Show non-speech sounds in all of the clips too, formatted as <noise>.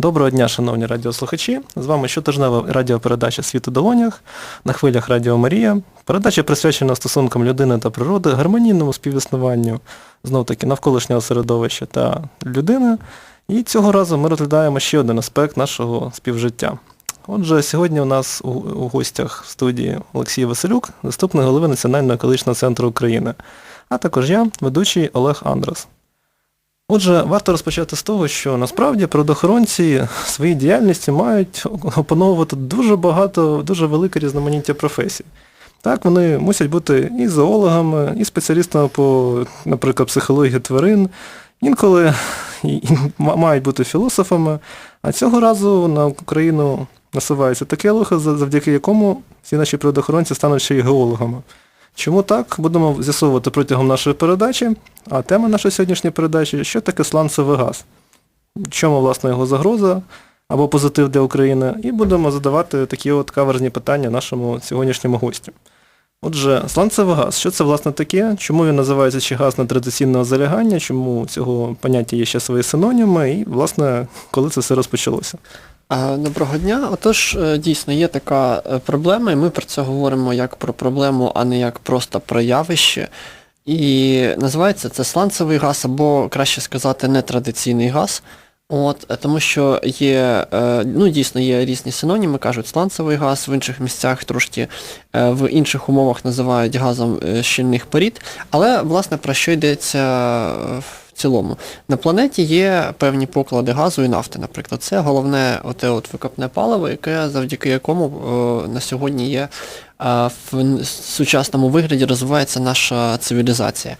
Доброго дня, шановні радіослухачі. З вами щотижнева радіопередача Світ у долонях на хвилях Радіо Марія. Передача присвячена стосункам людини та природи, гармонійному співіснуванню, знов таки навколишнього середовища та людини. І цього разу ми розглядаємо ще один аспект нашого співжиття. Отже, сьогодні у нас у, у гостях в студії Олексій Василюк, заступник голови Національного екологічного центру України, а також я, ведучий Олег Андрес. Отже, варто розпочати з того, що насправді природоохоронці своїй діяльності мають опановувати дуже багато, дуже велике різноманіття професій. Так, вони мусять бути і зоологами, і спеціалістами по, наприклад, психології тварин, інколи мають бути філософами, а цього разу на Україну насувається таке лихо, завдяки якому всі наші природоохоронці стануть ще й геологами. Чому так? Будемо з'ясовувати протягом нашої передачі. А тема нашої сьогоднішньої передачі що таке сланцевий газ? Чому, власне, його загроза або позитив для України? І будемо задавати такі от каверзні питання нашому сьогоднішньому гостю. Отже, сланцевий газ, що це власне таке? Чому він називається чи газ нетрадиційного залягання? Чому цього поняття є ще свої синоніми? І, власне, коли це все розпочалося? Доброго дня. Отож, е, дійсно, є така е, проблема, і ми про це говоримо як про проблему, а не як просто про явище. І називається це сланцевий газ, або, краще сказати, нетрадиційний газ. От, е, Тому що є, ну дійсно є різні синоніми, кажуть сланцевий газ, в інших місцях трошки в інших умовах називають газом щільних порід. Але, власне, про що йдеться в цілому. На планеті є певні поклади газу і нафти, наприклад. Це головне оте от викопне паливо, яке завдяки якому на сьогодні є в сучасному вигляді розвивається наша цивілізація.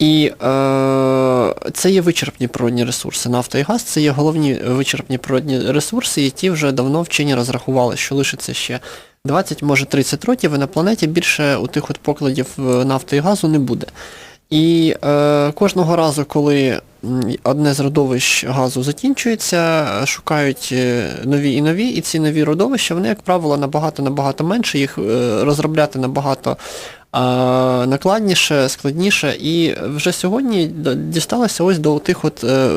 І е, це є вичерпні природні ресурси. Нафта і газ це є головні вичерпні природні ресурси, які вже давно вчені розрахували, що лишиться ще 20, може 30 років, і на планеті більше у тих от покладів нафти і газу не буде. І е, кожного разу, коли одне з родовищ газу закінчується, шукають е, нові і нові, і ці нові родовища, вони, як правило, набагато-набагато менше, їх е, розробляти набагато е, накладніше, складніше. І вже сьогодні дісталося ось до тих от е,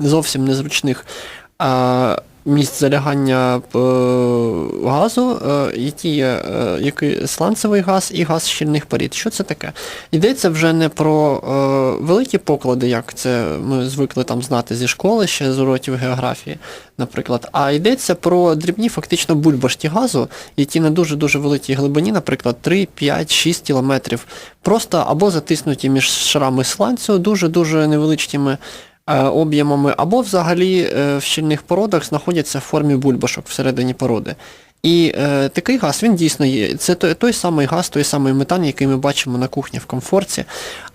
зовсім незручних. Місць залягання е, газу, е, які є е, який сланцевий газ і газ щільних порід. Що це таке? Йдеться вже не про великі поклади, як це ми звикли там знати зі школи, ще з уроків географії, наприклад, а йдеться про дрібні фактично бульбашті газу, які на дуже-дуже великій глибині, наприклад, 3, 5, 6 кілометрів, просто або затиснуті між шарами сланцю, дуже-дуже невеличкими. Е, об'ємами, або взагалі е, в щільних породах знаходяться в формі бульбашок всередині породи. І е, такий газ, він дійсно є. Це той, той самий газ, той самий метан, який ми бачимо на кухні в комфорті.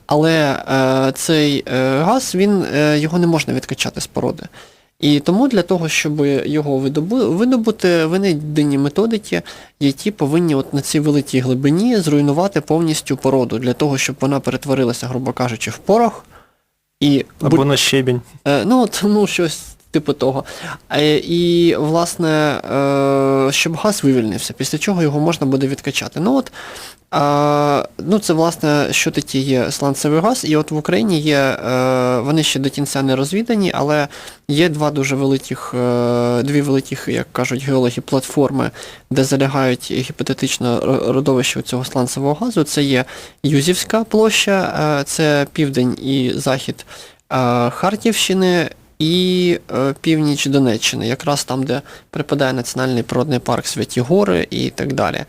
Але е, цей е, газ, він, е, його не можна відкачати з породи. І тому для того, щоб його видобути, винайдені методики, які повинні от на цій великій глибині зруйнувати повністю породу, для того, щоб вона перетворилася, грубо кажучи, в порох. І Або на щебінь. Е, ну, тому щось типу того. Е, і, власне, е, щоб газ вивільнився, після чого його можна буде відкачати. Ну от, е, ну це, власне, що таке є сланцевий газ, і от в Україні є, вони ще до кінця не розвідані, але є два дуже великих, дві великих, як кажуть геологи, платформи, де залягають гіпотетично родовище цього сланцевого газу. Це є Юзівська площа, це південь і захід. Харківщини і е, північ Донеччини, якраз там, де припадає Національний природний парк Святі Гори і так далі.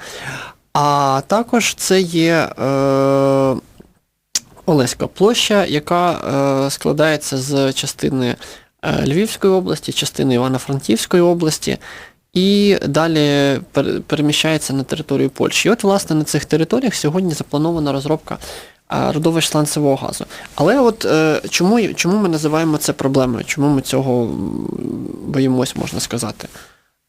А також це є е, Олеська площа, яка е, складається з частини е, Львівської області, частини Івано-Франківської області. І далі переміщається на територію Польщі. І от, власне, на цих територіях сьогодні запланована розробка родовищ сланцевого газу. Але от е, чому чому ми називаємо це проблемою? Чому ми цього боїмось, можна сказати?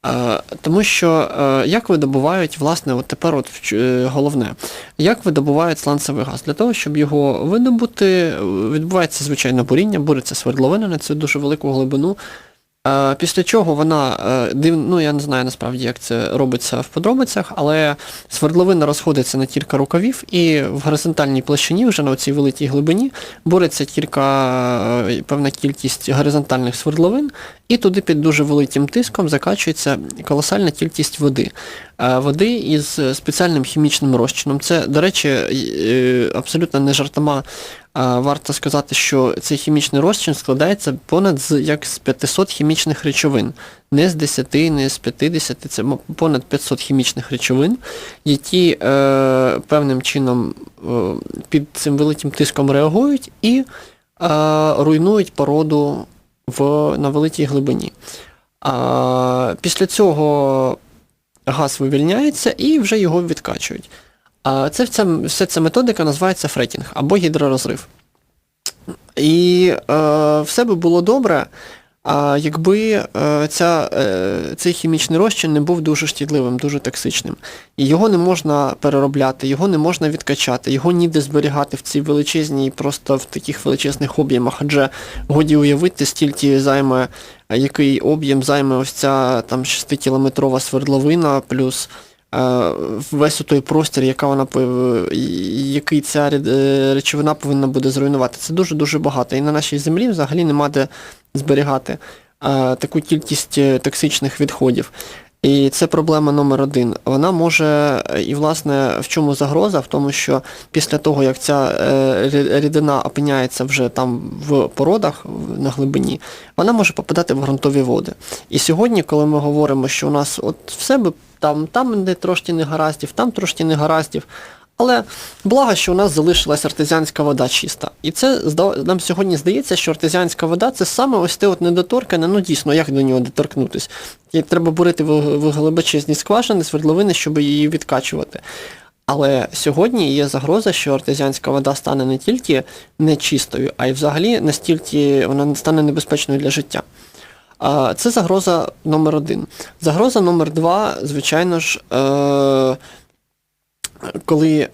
Е, тому що е, як видобувають, власне, от тепер от головне, як видобувають сланцевий газ? Для того, щоб його видобути, відбувається звичайно буріння, буриться свердловина на цю дуже велику глибину. Е, Після чого вона е, ну я не знаю насправді, як це робиться в подробицях, але свердловина розходиться на кілька рукавів, і в горизонтальній площині, вже на цій великій глибині, бореться кілька е, певна кількість горизонтальних свердловин, і туди під дуже великим тиском закачується колосальна кількість води. Води із спеціальним хімічним розчином. Це, до речі, абсолютно не жартома. Варто сказати, що цей хімічний розчин складається понад з як з 500 хімічних речовин. Не з 10, не з 50, це понад 500 хімічних речовин, які е, певним чином е, під цим великим тиском реагують і е, руйнують породу в, на великій глибині. А, після цього газ вивільняється і вже його відкачують. Це вся, вся ця методика називається фрекінг або гідророзрив. І е, все би було добре, а якби е, ця, е, цей хімічний розчин не був дуже шкідливим, дуже токсичним. І його не можна переробляти, його не можна відкачати, його ніде зберігати в цій величезній, просто в таких величезних об'ємах, адже годі уявити, стільки займе, е, який об'єм займе ось ця там 6-кілометрова свердловина, плюс весь той простір, яка вона який ця е, речовина повинна буде зруйнувати. Це дуже-дуже багато. І на нашій землі взагалі нема де зберігати е, таку кількість е, токсичних відходів. І це проблема номер один. Вона може, і власне в чому загроза? В тому, що після того, як ця е, рідина опиняється вже там в породах на глибині, вона може попадати в ґрунтові води. І сьогодні, коли ми говоримо, що у нас от в себе там, там не трошки не гараздів, там трошки не гараздів. Але благо, що у нас залишилась артезіанська вода чиста. І це нам сьогодні здається, що артезіанська вода це саме ось те от недоторкане, ну дійсно, як до нього доторкнутись. І треба бурити в, в глибочезні скважини, свердловини, щоб її відкачувати. Але сьогодні є загроза, що артезіанська вода стане не тільки нечистою, а й взагалі настільки вона стане небезпечною для життя. Це загроза номер один. Загроза номер два, звичайно ж, е- коли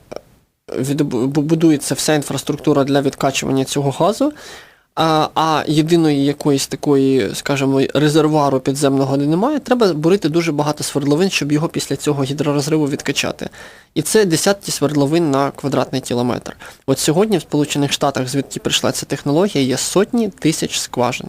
відбу- будується вся інфраструктура для відкачування цього газу, а, а єдиної якоїсь такої, скажімо, резервуару підземного немає, треба бурити дуже багато свердловин, щоб його після цього гідророзриву відкачати. І це десятки свердловин на квадратний кілометр. От сьогодні в Сполучених Штатах, звідки прийшла ця технологія, є сотні тисяч скважин.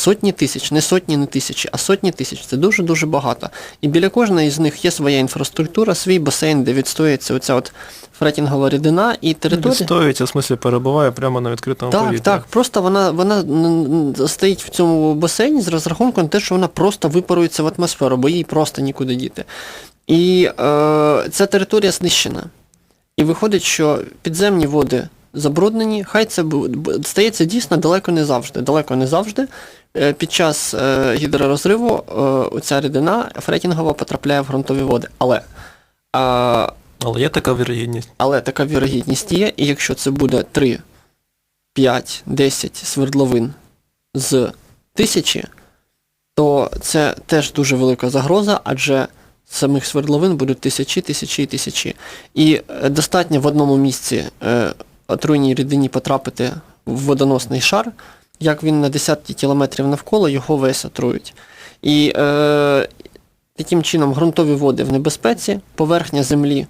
Сотні тисяч, не сотні, не тисячі, а сотні тисяч. Це дуже-дуже багато. І біля кожної з них є своя інфраструктура, свій басейн, де відстоюється оця от фретінгова рідина і територія. Відстоюється, в смислі перебуває прямо на відкритому Так, повітрі. так, просто вона, вона стоїть в цьому басейні з розрахунком на те, що вона просто випарується в атмосферу, бо їй просто нікуди діти. І е, ця територія знищена. І виходить, що підземні води забруднені, хай це стається дійсно далеко не завжди. Далеко не завжди. Е, Під час е, гідророзриву е, оця рідина фрекінгова потрапляє в ґрунтові води. Але, Але є така вірогідність. але така вірогідність є, і якщо це буде 3, 5, 10 свердловин з тисячі, то це теж дуже велика загроза, адже самих свердловин будуть тисячі, тисячі і тисячі. І достатньо в одному місці отруйній рідині потрапити в водоносний шар, як він на десятки кілометрів навколо його весь отрують. І е, таким чином ґрунтові води в небезпеці, поверхня землі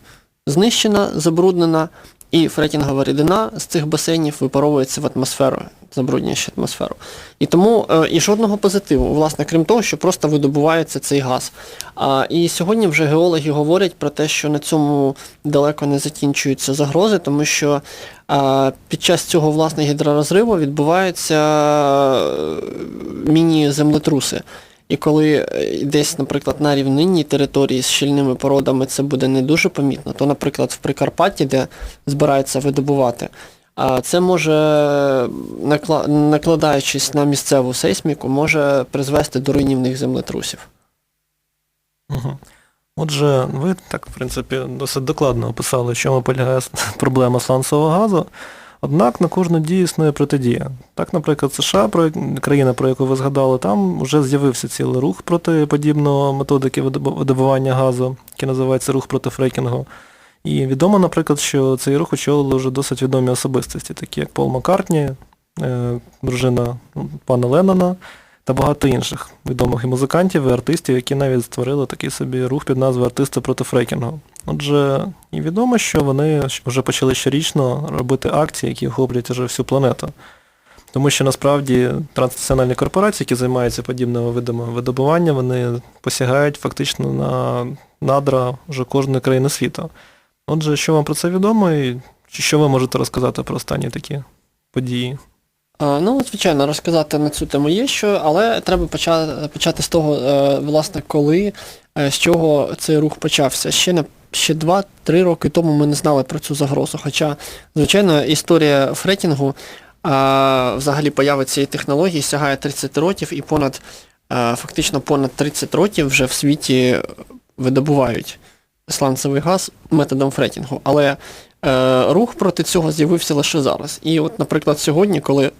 знищена, забруднена, і фрекінгова рідина з цих басейнів випаровується в атмосферу, забруднює атмосферу. І тому е, і жодного позитиву, власне, крім того, що просто видобувається цей газ. А, і сьогодні вже геологи говорять про те, що на цьому далеко не закінчуються загрози, тому що а, під час цього власне гідророзриву відбуваються е, міні-землетруси. І коли е, десь, наприклад, на рівнинній території з щільними породами це буде не дуже помітно, то, наприклад, в Прикарпатті, де збираються видобувати, це може, накладаючись на місцеву сейсміку, може призвести до руйнівних землетрусів. Отже, ви так, в принципі, досить докладно описали, в чому полягає <laughs> проблема сланцевого газу. Однак на кожну дію існує протидія. Так, наприклад, США, країна, про яку ви згадали, там вже з'явився цілий рух проти подібного методики видобування газу, який називається рух проти фрекінгу. І відомо, наприклад, що цей рух очолили вже досить відомі особистості, такі як Пол Маккартні, е, дружина ну, пана Леннона, та багато інших відомих і музикантів, і артистів, які навіть створили такий собі рух під назвою Артисти проти фрекінгу. Отже, і відомо, що вони вже почали щорічно робити акції, які охоплюють вже всю планету. Тому що насправді транснаціональні корпорації, які займаються подібними видами видобування, вони посягають фактично на надра вже кожної країни світу. Отже, що вам про це відомо, і що ви можете розказати про останні такі події? Ну, звичайно, розказати на цю тему є що, але треба почати, почати з того, е, власне, коли, е, з чого цей рух почався. Ще ще 2-3 роки тому ми не знали про цю загрозу. Хоча, звичайно, історія фретінгу, а, взагалі появи цієї технології сягає 30 років і понад, е, фактично понад 30 років вже в світі видобувають сланцевий газ методом фретінгу. Але е, рух проти цього з'явився лише зараз. І от, наприклад, сьогодні, коли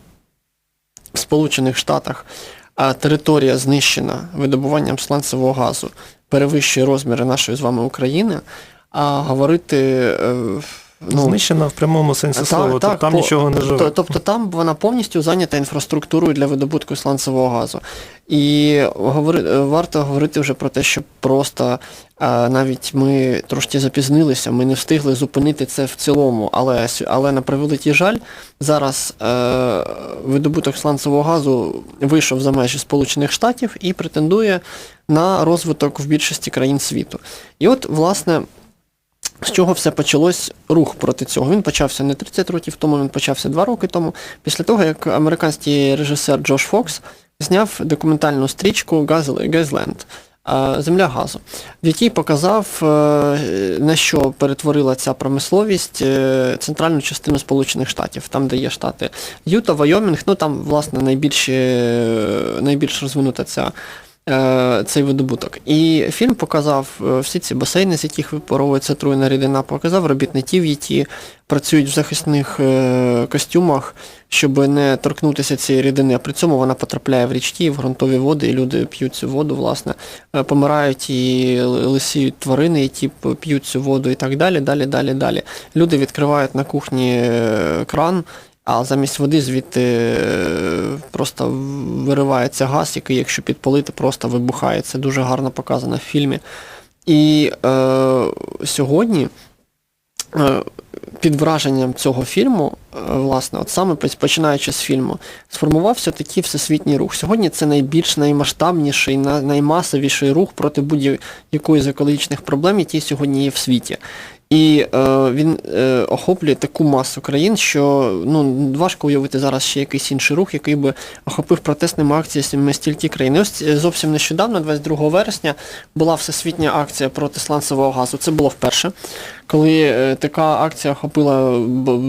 в Сполучених Штатах а, територія знищена видобуванням сланцевого газу перевищує розміри нашої з вами України, а говорити. е, ну, Знищена в прямому сенсі слова, тобто там по- нічого не живе. Тобто там вона повністю зайнята інфраструктурою для видобутку сланцевого газу. І говори, е, варто говорити вже про те, що просто навіть ми трошки запізнилися, ми не встигли зупинити це в цілому, але, але на превеликий жаль, зараз е, видобуток сланцевого газу вийшов за межі Сполучених Штатів і претендує на розвиток в більшості країн світу. І от, власне, з чого все почалось рух проти цього? Він почався не 30 років тому, він почався 2 роки тому, після того, як американський режисер Джош Фокс зняв документальну стрічку Газленд. Земля газу, в якій показав, е, на що перетворила ця промисловість е, центральну частину Сполучених Штатів, там, де є штати. Юта, Вайомінг, ну там, власне, найбільш, найбільш розвинута ця е, цей видобуток. І фільм показав е, всі ці басейни, з яких випаровується отруєна рідина, показав робітників, які працюють в захисних е, костюмах, щоб не торкнутися цієї рідини. А при цьому вона потрапляє в річки, в ґрунтові води, і люди п'ють цю воду, власне, е, помирають і лисіють тварини, які п'ють цю воду і так далі, далі, далі, далі. Люди відкривають на кухні е, кран. А замість води звідти е, просто виривається газ, який, якщо підпалити, просто вибухає. Це дуже гарно показано в фільмі. І е, сьогодні е, під враженням цього фільму, е, власне, от саме починаючи з фільму, сформувався такий всесвітній рух. Сьогодні це найбільш наймасштабніший, на- наймасовіший рух проти будь-якої з екологічних проблем, які сьогодні є в світі. І е, він е, охоплює таку масу країн, що ну, важко уявити зараз ще якийсь інший рух, який би охопив протестними акціями стільки країн. І ось е, зовсім нещодавно, 22 вересня, була всесвітня акція проти сланцевого газу. Це було вперше, коли е, така акція охопила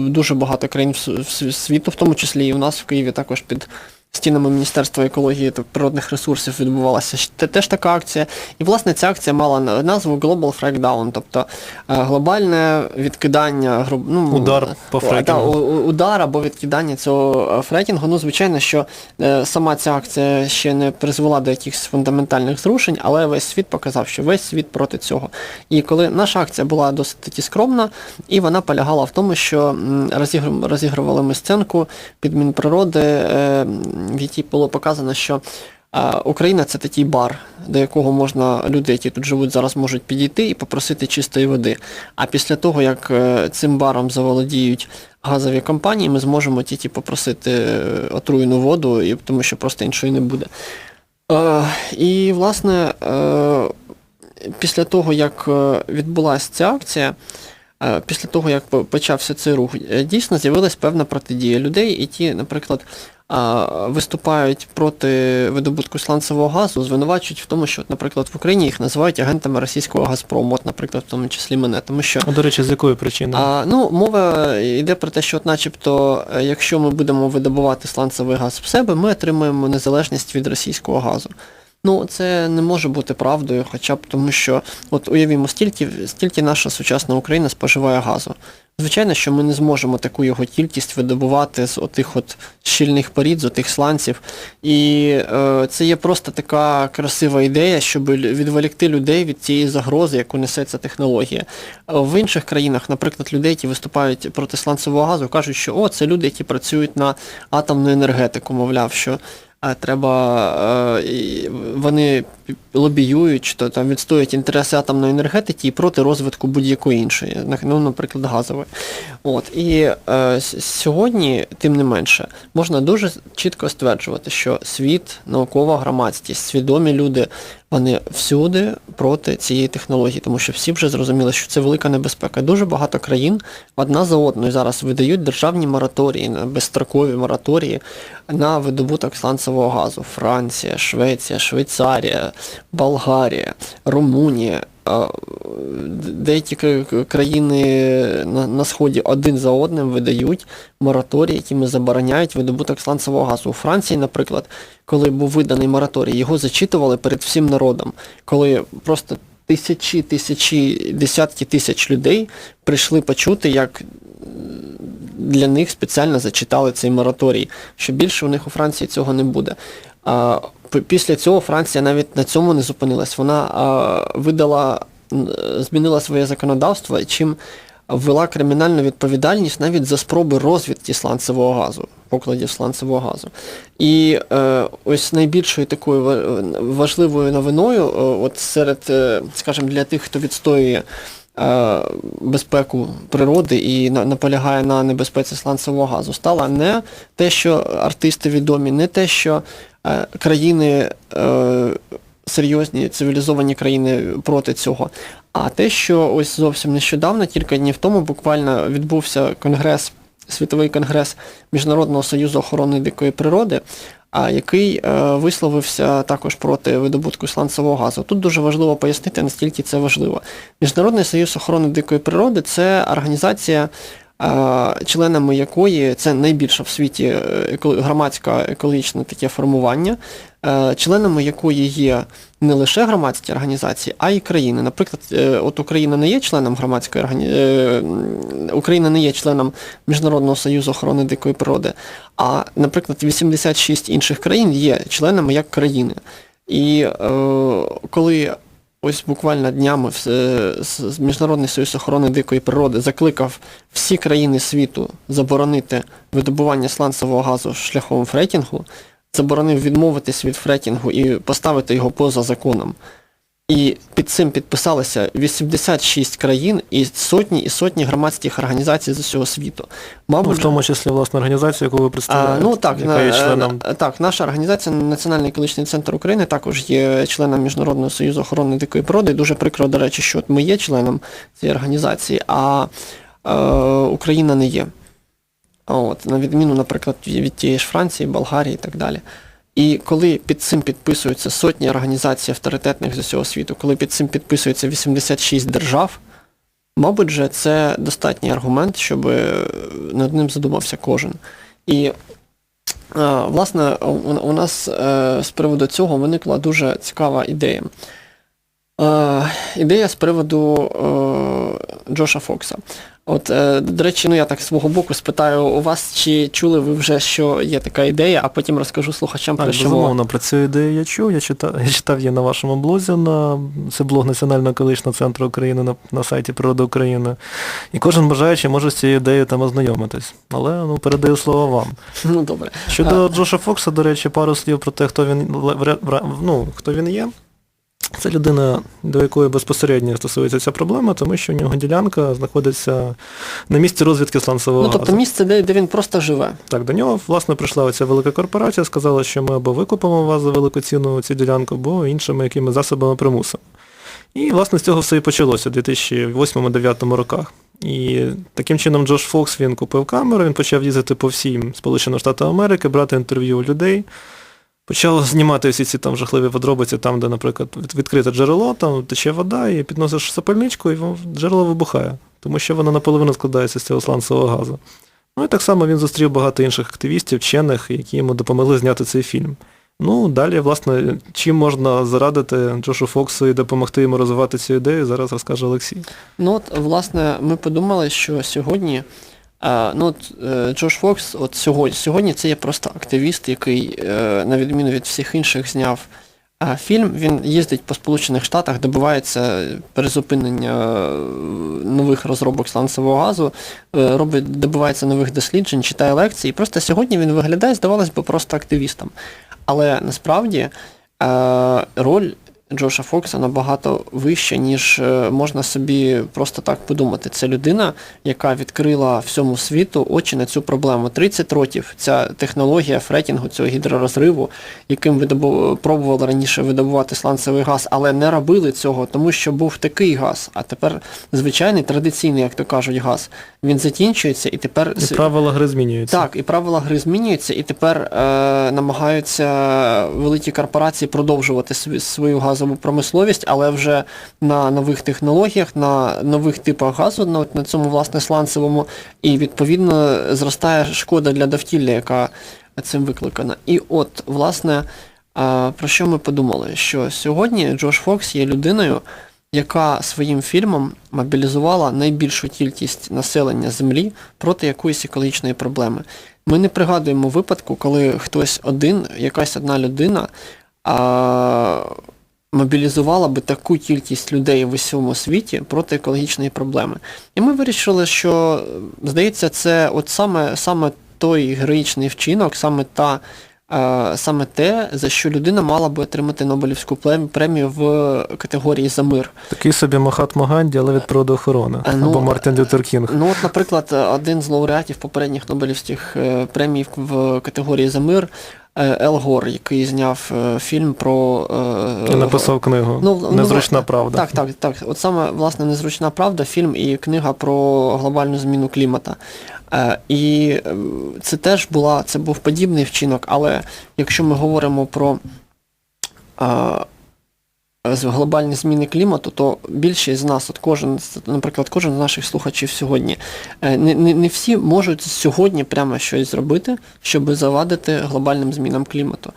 дуже багато країн в в світу, в тому числі і у нас в Києві також під стінами Міністерства екології та природних ресурсів відбувалася теж така акція. І, власне, ця акція мала назву Global Frackdown, тобто е, глобальне відкидання ну, Удар по фрекінгу. удар або відкидання цього е, фрекінгу. Ну, звичайно, що е, сама ця акція ще не призвела до якихось фундаментальних зрушень, але весь світ показав, що весь світ проти цього. І коли наша акція була досить таки скромна, і вона полягала в тому, що розігр- розігрували ми сценку під Мінприроди, е, в якій було показано, що Україна це такий бар, до якого можна люди, які тут живуть, зараз можуть підійти і попросити чистої води. А після того, як е, цим баром заволодіють газові компанії, ми зможемо тільки попросити е, отруєну воду, і, тому що просто іншої не буде. Е, і, власне, після того, як відбулася ця акція, після того, як почався цей рух, дійсно з'явилась певна протидія людей, які, наприклад, а, виступають проти видобутку сланцевого газу, звинувачують в тому, що, наприклад, в Україні їх називають агентами російського Газпрому, от, наприклад, в тому числі мене. Тому що А, До речі, з якої причини? а, ну, мова йде про те, що от начебто, е, якщо ми будемо видобувати сланцевий газ в себе, ми отримаємо незалежність від російського газу. Ну, це не може бути правдою, хоча б тому, що, от уявімо, стільки, стільки наша сучасна Україна споживає газу. Звичайно, що ми не зможемо таку його кількість видобувати з отих от щільних порід, з отих сланців. І е, це є просто така красива ідея, щоб відволікти людей від цієї загрози, яку несе ця технологія. В інших країнах, наприклад, людей, які виступають проти сланцевого газу, кажуть, що о, це люди, які працюють на атомну енергетику, мовляв, що а треба е, вони лобіюють, що там відстоюють інтереси атомної енергетики і проти розвитку будь-якої іншої, ну, наприклад, газової. От. І е, сьогодні, тим не менше, можна дуже чітко стверджувати, що світ, наукова громадськість, свідомі люди, вони всюди проти цієї технології, тому що всі вже зрозуміли, що це велика небезпека. Дуже багато країн одна за одною зараз видають державні мораторії, безстрокові мораторії на видобуток сланцевого газу. Франція, Швеція, Швейцарія, Болгарія, Румунія. Деякі країни на сході один за одним видають мораторії, якими забороняють видобуток сланцевого газу. У Франції, наприклад, коли був виданий мораторій, його зачитували перед всім народом, коли просто тисячі, тисячі, десятки тисяч людей прийшли почути, як для них спеціально зачитали цей мораторій, що більше у них у Франції цього не буде. П- після цього Франція навіть на цьому не зупинилась. Вона а, видала, змінила своє законодавство, чим ввела кримінальну відповідальність навіть за спроби розвідки сланцевого газу, покладів сланцевого газу. І е, ось найбільшою такою важливою новиною, е, от серед, е, скажімо, для тих, хто відстоює е, безпеку природи і на- наполягає на небезпеці сланцевого газу, стало не те, що артисти відомі, не те, що країни. Е, Серйозні цивілізовані країни проти цього. А те, що ось зовсім нещодавно, кілька днів тому, буквально відбувся конгрес, світовий конгрес Міжнародного союзу охорони дикої природи, який е, висловився також проти видобутку сланцевого газу. Тут дуже важливо пояснити, наскільки це важливо. Міжнародний союз охорони дикої природи це організація. Членами якої це найбільше в світі е, громадське екологічне таке формування, е, членами якої є не лише громадські організації, а й країни. Наприклад, е, от Україна не є членом громадської організації, Україна не є членом Міжнародного союзу охорони дикої природи, а, наприклад, 86 інших країн є членами як країни. І е, коли ось буквально днями е, Міжнародний союз охорони дикої природи закликав всі країни світу заборонити видобування сланцевого газу шляхом фрекінгу, заборонив відмовитись від фрекінгу і поставити його поза законом. І під цим підписалися 86 країн і сотні і сотні громадських організацій з усього світу. Ну, в тому числі власна організація, яку ви а, представляєте, ну так, яка є членом на- так, наша організація Національний екологічний центр України також є членом Міжнародного союзу охорони дикої природи. І дуже прикро, до речі, що от ми є членом цієї організації, а е, Україна не є. От, на відміну, наприклад, від тієї ж Франції, Болгарії і так далі. І коли під цим підписуються сотні організацій авторитетних з усього світу, коли під цим підписується 86 держав, мабуть же це достатній аргумент, щоб е, над ним задумався кожен. І е, власне, у, нас е, з приводу цього виникла дуже цікава ідея. Ідея з приводу Джоша Фокса. От, е, до речі, ну я так з свого боку спитаю у вас, чи чули ви вже, що є така ідея, а потім розкажу слухачам Так, про що безумовно, про цю ідею я чув. Я читав, <laughs> я читав її на вашому блозі, на це блог Національного екологічного центру України на, на сайті Природа України. І кожен бажаючий може з цією ідеєю там ознайомитись. Але ну, передаю слово вам. Ну добре. Щодо Джоша Фокса, до речі, пару слів про те, хто він ну, хто він є. Це людина, до якої безпосередньо стосується ця проблема, тому що у нього ділянка знаходиться на місці розвідки сланцевого Ну тобто місце, де, де він просто живе. Так, до нього, власне, прийшла оця велика корпорація, сказала, що ми або викупимо вас за велику ціну цю ділянку, або іншими якими засобами примусимо. І, власне, з цього все і почалося у 2008-2009 роках. І таким чином Джош Фокс він купив камеру, він почав їздити по всім Сполученим Штатам Америки, брати інтерв'ю у людей. Почав знімати всі ці там жахливі подробиці, там, де, наприклад, відкрите джерело, там тече вода, і підносиш сапельничку, і джерело вибухає, тому що воно наполовину складається з цього сланцевого газу. Ну і так само він зустрів багато інших активістів, вчених, які йому допомогли зняти цей фільм. Ну, далі, власне, чим можна зарадити Джошу Фоксу і допомогти йому розвивати цю ідею, зараз розкаже Олексій. Ну от, власне, ми подумали, що сьогодні, ну от е, Джош Фокс, от сьогодні, сьогодні це є просто активіст, який, е, на відміну від всіх інших, зняв Фільм він їздить по Сполучених Штатах, добивається перезупинення е, нових розробок сланцевого газу, робить, добивається нових досліджень, читає лекції. Просто сьогодні він виглядає, здавалось би, просто активістом. Але насправді роль Джоша Фокса набагато вища, ніж е, можна собі просто так подумати. Це людина, яка відкрила всьому світу очі на цю проблему. 30 років ця технологія фретінгу, цього гідророзриву, яким видобу... пробували раніше видобувати сланцевий газ, але не робили цього, тому що був такий газ, а тепер звичайний традиційний, як то кажуть, газ. Він закінчується і тепер І правила гри змінюються. так, і правила гри змінюються, і тепер е, намагаються великі корпорації продовжувати свою газову промисловість, але вже на нових технологіях, на нових типах газу, на, на цьому власне сланцевому, і відповідно зростає шкода для довкілля, яка цим викликана. І от, власне, про що ми подумали? Що сьогодні Джош Фокс є людиною, яка своїм фільмом мобілізувала найбільшу кількість населення Землі проти якоїсь екологічної проблеми. Ми не пригадуємо випадку, коли хтось один, якась одна людина а, мобілізувала би таку кількість людей в усьому світі проти екологічної проблеми. І ми вирішили, що, здається, це от саме, саме той героїчний вчинок, саме та е, саме те, за що людина мала би отримати Нобелівську премію в категорії за мир. Такий собі Махатма Ганді, але від природоохорони. Ну, Або Мартин Лютер Кінг. Ну, от, наприклад, один з лауреатів попередніх Нобелівських е, премій в категорії за мир е, Ел Гор, який зняв е, фільм про. е, І написав книгу Ну, ну, Незручна ну, правда. Так, так, так. От саме власне незручна правда, фільм і книга про глобальну зміну клімата. Е, і е, це теж була, це був подібний вчинок, але якщо ми говоримо про е, глобальні зміни клімату, то більшість з нас, от кожен, наприклад, кожен з наших слухачів сьогодні, е, не, не, не всі можуть сьогодні прямо щось зробити, щоб завадити глобальним змінам клімату.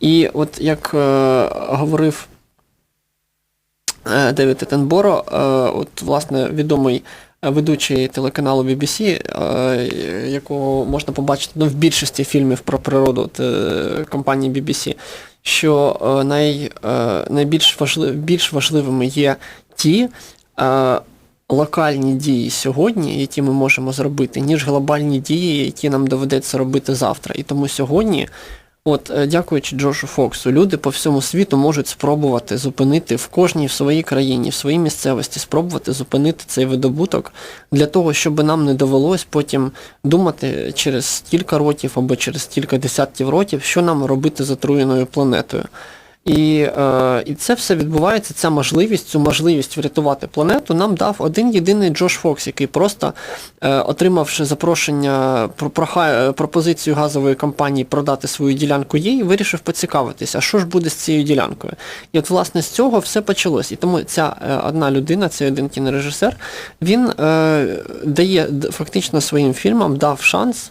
І от як е, говорив е, Девід Етенборо, е, от власне відомий е, ведучий телеканалу BBC, е, якого можна побачити ну, в більшості фільмів про природу е, компанії BBC, що е, най, найбільш важлив, більш важливими є ті локальні дії сьогодні, які ми можемо зробити, ніж глобальні дії, які нам доведеться робити завтра. І тому сьогодні От, е, дякуючи Джошу Фоксу, люди по всьому світу можуть спробувати зупинити в кожній в своїй країні, в своїй місцевості, спробувати зупинити цей видобуток для того, щоб нам не довелось потім думати через кілька років або через кілька десятків років, що нам робити з отруєною планетою. І, е, і це все відбувається, ця можливість, цю можливість врятувати планету нам дав один єдиний Джош Фокс, який просто, е, отримавши запрошення, про, прохай- е, пропозицію газової компанії продати свою ділянку їй, вирішив поцікавитися, а що ж буде з цією ділянкою. І от, власне, з цього все почалось. І тому ця е, одна людина, цей один кінорежисер, він е, дає фактично своїм фільмам дав шанс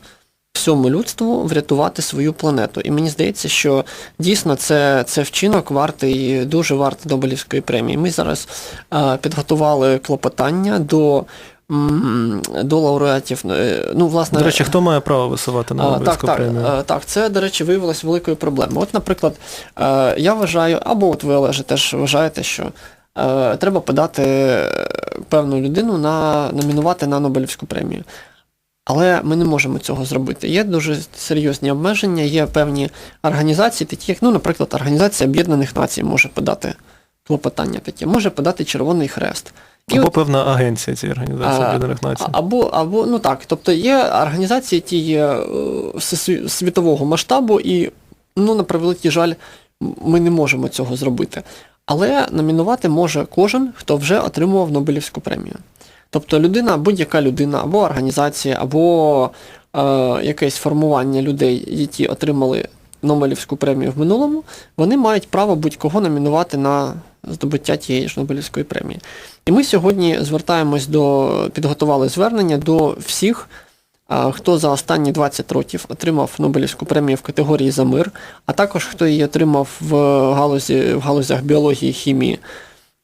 всьому людству врятувати свою планету. І мені здається, що дійсно це, це вчинок вартий, дуже вартий Нобелівської премії. Ми зараз е, підготували клопотання до, до лауреатів. е, Ну, власне, До речі, хто має право висувати на Нобелівську так, премію? е, так, це, до речі, виявилось великою проблемою. От, наприклад, е, я вважаю, або от ви, Олеже, теж вважаєте, що е, треба подати певну людину на номінувати на Нобелівську премію. Але ми не можемо цього зробити. Є дуже серйозні обмеження, є певні організації, такі як, ну, наприклад, Організація Об'єднаних Націй може подати клопотання таке, може подати Червоний Хрест. І Або от- певна агенція цієї організації а, Об'єднаних Націй. Або, або, ну так, тобто є організації, які є е, світового масштабу, і, ну, на превеликий жаль, ми не можемо цього зробити. Але номінувати може кожен, хто вже отримував Нобелівську премію. Тобто людина, будь-яка людина, або організація, або е, якесь формування людей, які отримали Нобелівську премію в минулому, вони мають право будь-кого номінувати на здобуття тієї ж Нобелівської премії. І ми сьогодні звертаємось до, підготували звернення до всіх, а, хто за останні 20 років отримав Нобелівську премію в категорії за мир, а також хто її отримав в галузі, в галузях біології, хімії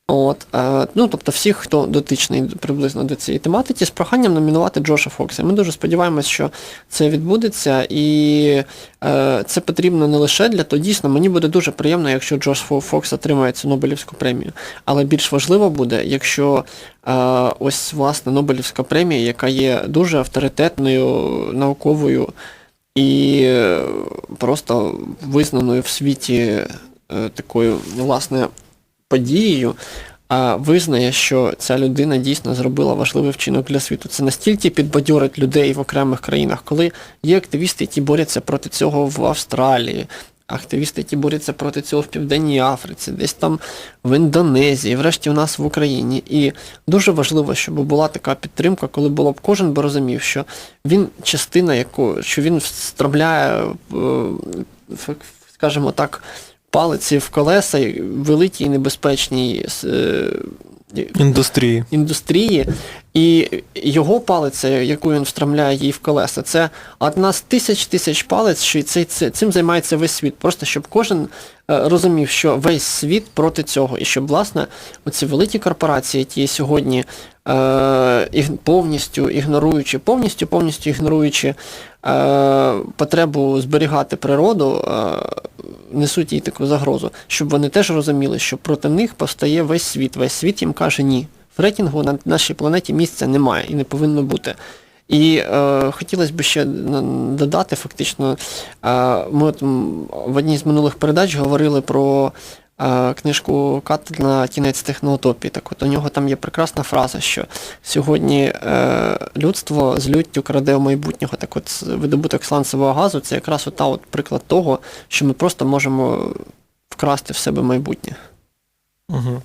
От, е, ну, тобто всіх, хто дотичний приблизно до цієї тематики, з проханням номінувати Джоша Фокса. Ми дуже сподіваємось, що це відбудеться, і е, це потрібно не лише для того, дійсно, мені буде дуже приємно, якщо Джош Фокс отримає цю Нобелівську премію. Але більш важливо буде, якщо е, ось власне Нобелівська премія, яка є дуже авторитетною, науковою і просто визнаною в світі такою, власне, подією, а визнає, що ця людина дійсно зробила важливий вчинок для світу. Це настільки підбадьорить людей в окремих країнах, коли є активісти, які борються проти цього в Австралії, активісти, які борються проти цього в Південній Африці, десь там в Індонезії, врешті у нас в Україні. І дуже важливо, щоб була така підтримка, коли було б кожен би розумів, що він частина якої, що він встромляє, е, скажімо так, палиці в колеса великій небезпечній е, Індустрії. індустрії, і його палиця, яку він встромляє їй в колеса, це одна з тисяч тисяч палець, що цим займається весь світ. Просто щоб кожен розумів, що весь світ проти цього, і щоб, власне, оці великі корпорації, які сьогодні е, повністю ігноруючи, повністю повністю ігноруючи е, потребу зберігати природу, е, несуть їй таку загрозу, щоб вони теж розуміли, що проти них постає весь світ. Весь світ їм каже ні. Фрекінгу на нашій планеті місця немає і не повинно бути. І е, хотілося б ще додати, фактично, е, ми от в одній з минулих передач говорили про е, книжку Катлина Кінець техноутопії. Так от у нього там є прекрасна фраза, що сьогодні е, людство з люттю краде у майбутнього. Так от видобуток сланцевого газу це якраз ота от приклад того, що ми просто можемо вкрасти в себе майбутнє. Угу.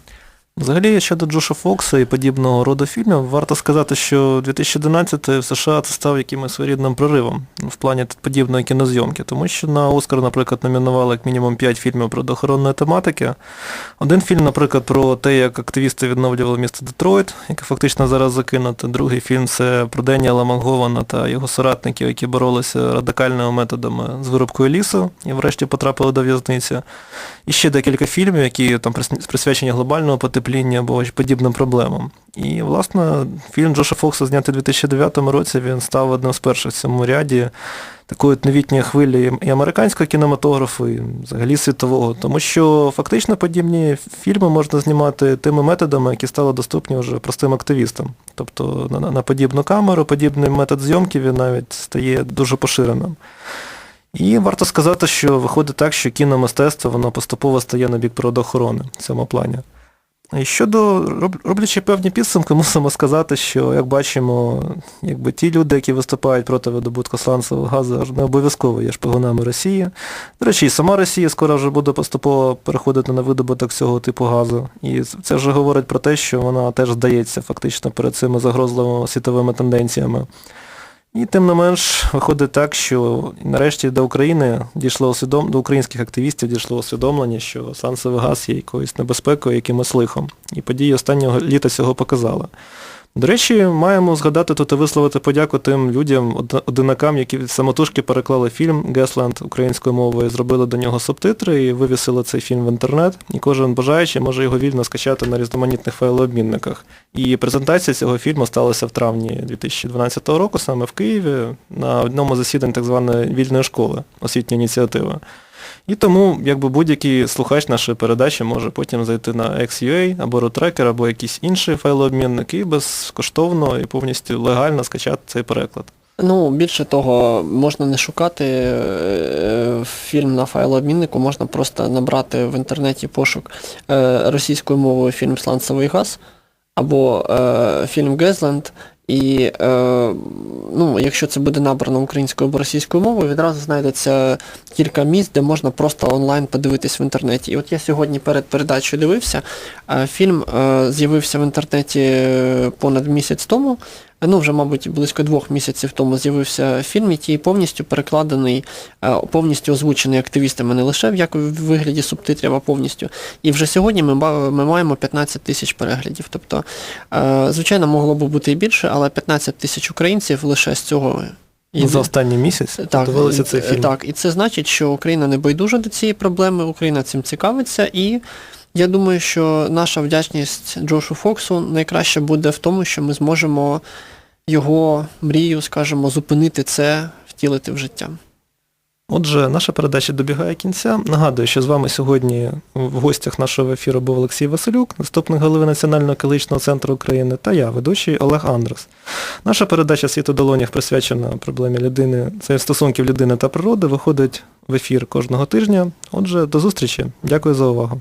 Взагалі, щодо Джоша Фокса і подібного роду фільмів, варто сказати, що 2011 в США це став якимось своєрідним проривом в плані подібної кінозйомки, тому що на Оскар, наприклад, номінували як мінімум 5 фільмів про дохоронної тематики. Один фільм, наприклад, про те, як активісти відновлювали місто Детройт, яке фактично зараз закинуте. Другий фільм це про Деніела Мангована та його соратників, які боролися радикальними методами з вирубкою лісу і врешті потрапили до в'язниці. І ще декілька фільмів, які там присвячені глобальному потеплінню або подібним проблемам. І, власне, фільм Джоша Фокса, знятий у 2009 році, він став одним з перших в цьому ряді такої новітньої хвилі і американського кінематографу, і взагалі світового. Тому що фактично подібні фільми можна знімати тими методами, які стали доступні вже простим активістам. Тобто на- на подібну камеру, подібний метод зйомки він навіть стає дуже поширеним. І варто сказати, що виходить так, що кіномистецтво воно поступово стає на бік природоохорони в цьому плані. Щодо роблячи певні підсумки, <laughs> мусимо сказати, що, як бачимо, якби ті люди, які виступають проти видобутку сланцевого газу, не обов'язково є шпигунами Росії. До речі, і сама Росія скоро вже буде поступово переходити на видобуток цього типу газу. І це вже говорить про те, що вона теж здається фактично перед цими загрозливими світовими тенденціями. І тим не менш виходить так, що нарешті до України дійшло усвідом... до українських активістів дійшло усвідомлення, що сланцевий газ є якоюсь небезпекою, якимось лихом. І події останнього літа цього показали. До речі, маємо згадати тут і висловити подяку тим людям, одинакам, які самотужки переклали фільм Гесленд українською мовою, зробили до нього субтитри і вивісили цей фільм в інтернет. І кожен бажаючий може його вільно скачати на різноманітних файлообмінниках. І презентація цього фільму сталася в травні 2012 року, саме в Києві, на одному з засідань так званої вільної школи, освітньої ініціативи. І тому якби будь-який слухач нашої передачі може потім зайти на XUA або RootTracker, або якийсь інший файлообмінник і безкоштовно і повністю легально скачати цей переклад. Ну, більше того, можна не шукати е, фільм на файлообміннику, можна просто набрати в інтернеті пошук е, російською мовою фільм Сланцевий газ або е, фільм Гезленд. І е, ну, якщо це буде набрано українською або російською мовою, відразу знайдеться кілька місць, де можна просто онлайн подивитись в інтернеті. І от я сьогодні перед передачею дивився, е, фільм е, з'явився в інтернеті е, понад місяць тому. Ну, вже, мабуть, близько двох місяців тому з'явився фільм, який повністю перекладений, е, повністю озвучений активістами не лише в як вигляді субтитрів, а повністю. І вже сьогодні ми, ми маємо 15 тисяч переглядів. Тобто, е, звичайно, могло б бути і більше, але 15 тисяч українців лише з цього. і- За останній місяць так, дивилися цей фільм. Так, і це значить, що Україна не байдужа до цієї проблеми, Україна цим цікавиться і Я думаю, що наша вдячність Джошу Фоксу найкраще буде в тому, що ми зможемо його мрію, скажімо, зупинити це, втілити в життя. Отже, наша передача добігає кінця. Нагадую, що з вами сьогодні в гостях нашого ефіру був Олексій Василюк, заступник голови Національного екологічного центру України, та я, ведучий Олег Андрес. Наша передача «Світ у долонях присвячена проблемі людини, це стосунків людини та природи, виходить в ефір кожного тижня. Отже, до зустрічі. Дякую за увагу.